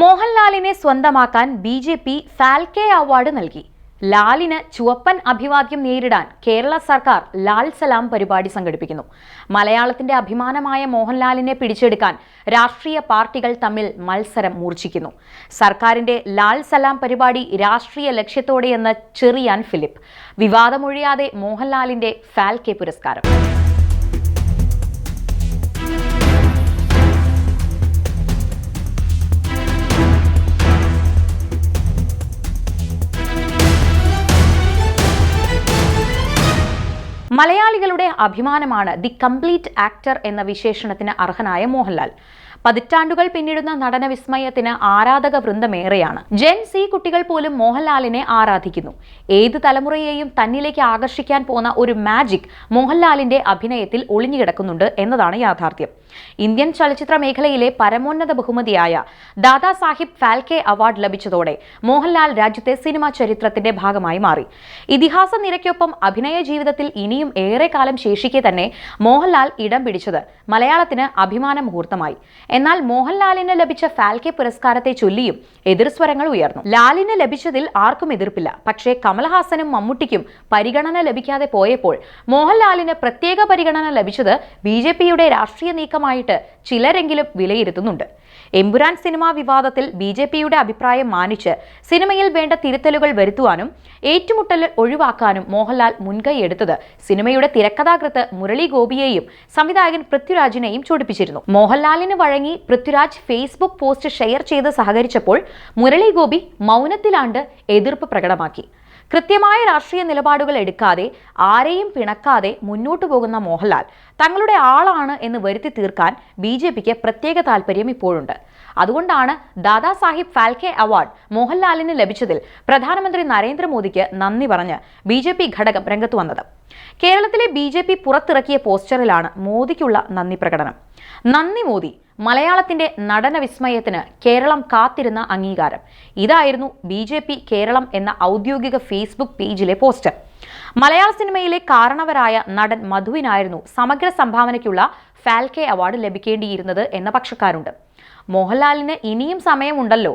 മോഹൻലാലിനെ സ്വന്തമാക്കാൻ B J P Phalke award നൽകി. ലാലിന് ചുവപ്പൻ അഭിവാദ്യം നേരിടാൻ കേരള സർക്കാർ ലാൽ സലാം പരിപാടി സംഘടിപ്പിക്കുന്നു. മലയാളത്തിന്റെ അഭിമാനമായ മോഹൻലാലിനെ പിടിച്ചെടുക്കാൻ രാഷ്ട്രീയ പാർട്ടികൾ തമ്മിൽ മത്സരം മൂർച്ഛിക്കുന്നു. സർക്കാരിന്റെ ലാൽ സലാം പരിപാടി രാഷ്ട്രീയ ലക്ഷ്യത്തോടെയെന്ന് ചെറിയാൻ ഫിലിപ്പ്. വിവാദമൊഴിയാതെ മോഹൻലാലിന്റെ ഫാൽക്കെ പുരസ്കാരം. മലയാളികളുടെ അഭിമാനമാണ് ദി കംപ്ലീറ്റ് ആക്ടർ എന്ന വിശേഷണത്തിന് അർഹനായ മോഹൻലാൽ. പതിറ്റാണ്ടുകൾ പിന്നിടുന്ന നടന വിസ്മയത്തിന് ആരാധക വൃന്ദമേറെയാണ്. ജെൻ സി കുട്ടികൾ പോലും മോഹൻലാലിനെ ആരാധിക്കുന്നു. ഏത് തലമുറയെയും തന്നിലേക്ക് ആകർഷിക്കാൻ പോന്ന ഒരു മാജിക് മോഹൻലാലിന്റെ അഭിനയത്തിൽ ഒളിഞ്ഞുകിടക്കുന്നുണ്ട് എന്നതാണ് യാഥാർത്ഥ്യം. ഇന്ത്യൻ ചലച്ചിത്ര മേഖലയിലെ പരമോന്നത ബഹുമതിയായ ദാദാ സാഹിബ് ഫാൽക്കെ അവാർഡ് ലഭിച്ചതോടെ മോഹൻലാൽ രാജ്യത്തെ സിനിമാ ചരിത്രത്തിന്റെ ഭാഗമായി മാറി. ഇതിഹാസ നിരക്കൊപ്പം അഭിനയ ജീവിതത്തിൽ ഇനിയും ഏറെ കാലം ശേഷിക്കെ തന്നെ മോഹൻലാൽ ഇടം പിടിച്ചത് മലയാളത്തിന് അഭിമാന മുഹൂർത്തമായി. എന്നാൽ മോഹൻലാലിന് ലഭിച്ച ഫാൽക്കെ പുരസ്കാരത്തെ ചൊല്ലിയും എതിർസ്വരങ്ങൾ ഉയർന്നു. ലാലിന് ലഭിച്ചതിൽ ആർക്കും എതിർപ്പില്ല. പക്ഷേ കമൽഹാസനും മമ്മൂട്ടിക്കും പരിഗണന ലഭിക്കാതെ പോയപ്പോൾ മോഹൻലാലിന് പ്രത്യേക പരിഗണന ലഭിച്ചത് ബി രാഷ്ട്രീയ നീക്കമായിട്ട് ചിലരെങ്കിലും വിലയിരുത്തുന്നുണ്ട്. എമ്പുരാൻ സിനിമാ വിവാദത്തിൽ ബി ജെ പിയുടെ അഭിപ്രായം മാനിച്ച് സിനിമയിൽ വേണ്ട തിരുത്തലുകൾ വരുത്തുവാനും ഏറ്റുമുട്ടൽ ഒഴിവാക്കാനും മോഹൻലാൽ മുൻകൈ മുൻകൈയെടുത്തത് സിനിമയുടെ തിരക്കഥാകൃത്ത് മുരളി ഗോപിയെയും സംവിധായകൻ പൃഥ്വിരാജിനെയും ചോടിപ്പിച്ചിരുന്നു. മോഹൻലാലിന് വഴങ്ങി പൃഥ്വിരാജ് ഫേസ്ബുക്ക് പോസ്റ്റ് ഷെയർ ചെയ്ത് സഹകരിച്ചപ്പോൾ മുരളി ഗോപി മൗനത്തിലാണ്ട് എതിർപ്പ് പ്രകടമാക്കി. കൃത്യമായ രാഷ്ട്രീയ നിലപാടുകൾ എടുക്കാതെ ആരെയും പിണക്കാതെ മുന്നോട്ടു പോകുന്ന മോഹൻലാൽ തങ്ങളുടെ ആളാണ് എന്ന് വരുത്തി തീർക്കാൻ ബി ജെ പിക്ക് പ്രത്യേക താല്പര്യം ഇപ്പോഴുണ്ട്. അതുകൊണ്ടാണ് ദാദാസാഹിബ് ഫാൽക്കെ അവാർഡ് മോഹൻലാലിന് ലഭിച്ചതിൽ പ്രധാനമന്ത്രി നരേന്ദ്രമോദിക്ക് നന്ദി പറഞ്ഞ് ബി ഘടകം രംഗത്ത് വന്നത്. കേരളത്തിലെ ബി ജെ പി പുറത്തിറക്കിയ പോസ്റ്ററിലാണ് മോദിക്കുള്ള നന്ദി പ്രകടനം. നന്ദി മോദി മലയാളത്തിന്റെ നടന വിസ്മയത്തിന് കേരളം കാത്തിരുന്ന അംഗീകാരം. ഇതായിരുന്നു ബി കേരളം എന്ന ഔദ്യോഗിക ഫേസ്ബുക്ക് പേജിലെ പോസ്റ്റർ. മലയാള സിനിമയിലെ കാരണവരായ നടൻ മധുവിനായിരുന്നു സമഗ്ര സംഭാവനയ്ക്കുള്ള ഫാൽക്കെ അവാർഡ് ലഭിക്കേണ്ടിയിരുന്നത് എന്ന പക്ഷക്കാരുണ്ട്. മോഹൻലാലിന് ഇനിയും സമയമുണ്ടല്ലോ.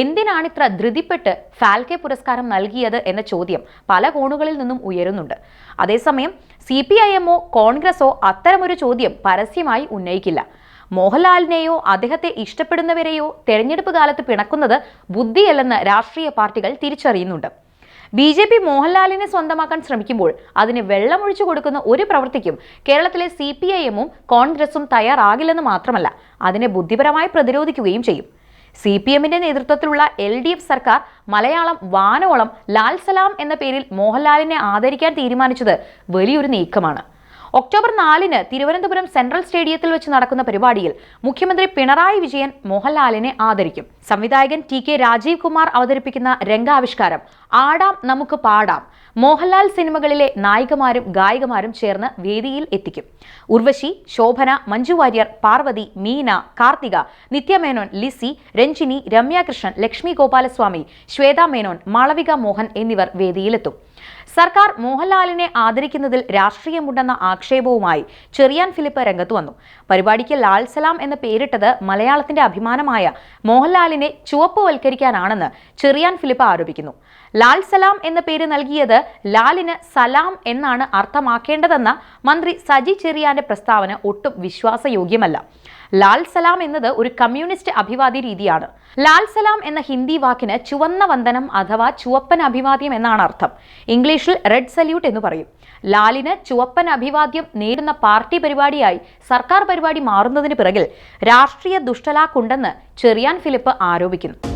എന്തിനാണ് ഇത്ര ധൃതിപ്പെട്ട് ഫാൽക്കെ പുരസ്കാരം നൽകിയത് എന്ന ചോദ്യം പല കോണുകളിൽ നിന്നും ഉയരുന്നുണ്ട്. അതേസമയം സി പി ഐ എമ്മോ കോൺഗ്രസോ അത്തരമൊരു ചോദ്യം പരസ്യമായി ഉന്നയിക്കില്ല. മോഹൻലാലിനെയോ അദ്ദേഹത്തെ ഇഷ്ടപ്പെടുന്നവരെയോ തെരഞ്ഞെടുപ്പ് കാലത്ത് പിണക്കുന്നത് ബുദ്ധിയല്ലെന്ന് രാഷ്ട്രീയ പാർട്ടികൾ തിരിച്ചറിയുന്നുണ്ട്. ബി ജെ പി മോഹൻലാലിനെ സ്വന്തമാക്കാൻ ശ്രമിക്കുമ്പോൾ അതിന് വെള്ളമൊഴിച്ചു കൊടുക്കുന്ന ഒരു പ്രവൃത്തിക്കും കേരളത്തിലെ സി പി ഐ എമ്മും കോൺഗ്രസും തയ്യാറാകില്ലെന്ന് മാത്രമല്ല അതിനെ ബുദ്ധിപരമായി പ്രതിരോധിക്കുകയും ചെയ്യും. സി പി എമ്മിന്റെ നേതൃത്വത്തിലുള്ള എൽ ഡി എഫ് സർക്കാർ മലയാളം വാനോളം ലാൽ സലാം എന്ന പേരിൽ മോഹൻലാലിനെ ആദരിക്കാൻ തീരുമാനിച്ചത് വലിയൊരു നീക്കമാണ്. ഒക്ടോബർ നാലിന് തിരുവനന്തപുരം സെൻട്രൽ സ്റ്റേഡിയത്തിൽ വെച്ച് നടക്കുന്ന പരിപാടിയിൽ മുഖ്യമന്ത്രി പിണറായി വിജയൻ മോഹൻലാലിനെ ആദരിക്കും. സംവിധായകൻ ടി കെ രാജീവ് കുമാർ അവതരിപ്പിക്കുന്ന രംഗാവിഷ്കാരം ആടാം നമുക്ക് പാടാം. മോഹൻലാൽ സിനിമകളിലെ നായികമാരും ഗായികമാരും ചേർന്ന് വേദിയിൽ എത്തിക്കും. ഉർവശി ശോഭന മഞ്ജു വാര്യർ പാർവതി മീന കാർത്തിക നിത്യമേനോൻ ലിസി രഞ്ജിനി രമ്യാകൃഷ്ണൻ ലക്ഷ്മി ഗോപാലസ്വാമി ശ്വേതാ മേനോൻ മാളവിക മോഹൻ എന്നിവർ വേദിയിലെത്തും. സർക്കാർ മോഹൻലാലിനെ ആദരിക്കുന്നതിൽ രാഷ്ട്രീയമുണ്ടെന്ന ആക്ഷേപവുമായി ചെറിയാൻ ഫിലിപ്പ് രംഗത്ത് വന്നു. പരിപാടിക്ക് ലാൽ സലാം എന്ന് പേരിട്ടത് മലയാളത്തിന്റെ അഭിമാനമായ മോഹൻലാലിനെ ചുവപ്പുവൽക്കരിക്കാനാണെന്ന് ചെറിയാൻ ഫിലിപ്പ് ആരോപിക്കുന്നു. ലാൽ സലാം എന്ന പേര് നൽകിയത് ലാലിന് സലാം എന്നാണ് അർത്ഥമാക്കേണ്ടതെന്ന മന്ത്രി സജി ചെറിയാന്റെ പ്രസ്താവന ഒട്ടും വിശ്വാസയോഗ്യമല്ല. ലാൽ സലാം എന്നത് ഒരു കമ്മ്യൂണിസ്റ്റ് അഭിവാദി രീതിയാണ്. ലാൽ സലാം എന്ന ഹിന്ദി വാക്കിന് ചുവന്ന വന്ദനം അഥവാ ചുവപ്പൻ അഭിവാദ്യം എന്നാണ് അർത്ഥം. ഇംഗ്ലീഷിൽ റെഡ് സല്യൂട്ട് എന്ന് പറയും. ലാലിന് ചുവപ്പൻ അഭിവാദ്യം നേടുന്ന പാർട്ടി പരിപാടിയായി സർക്കാർ പരിപാടി മാറുന്നതിന് പിറകിൽ രാഷ്ട്രീയ ദുഷ്ടലാക്കുണ്ടെന്ന് ചെറിയാൻ ഫിലിപ്പ് ആരോപിക്കുന്നു.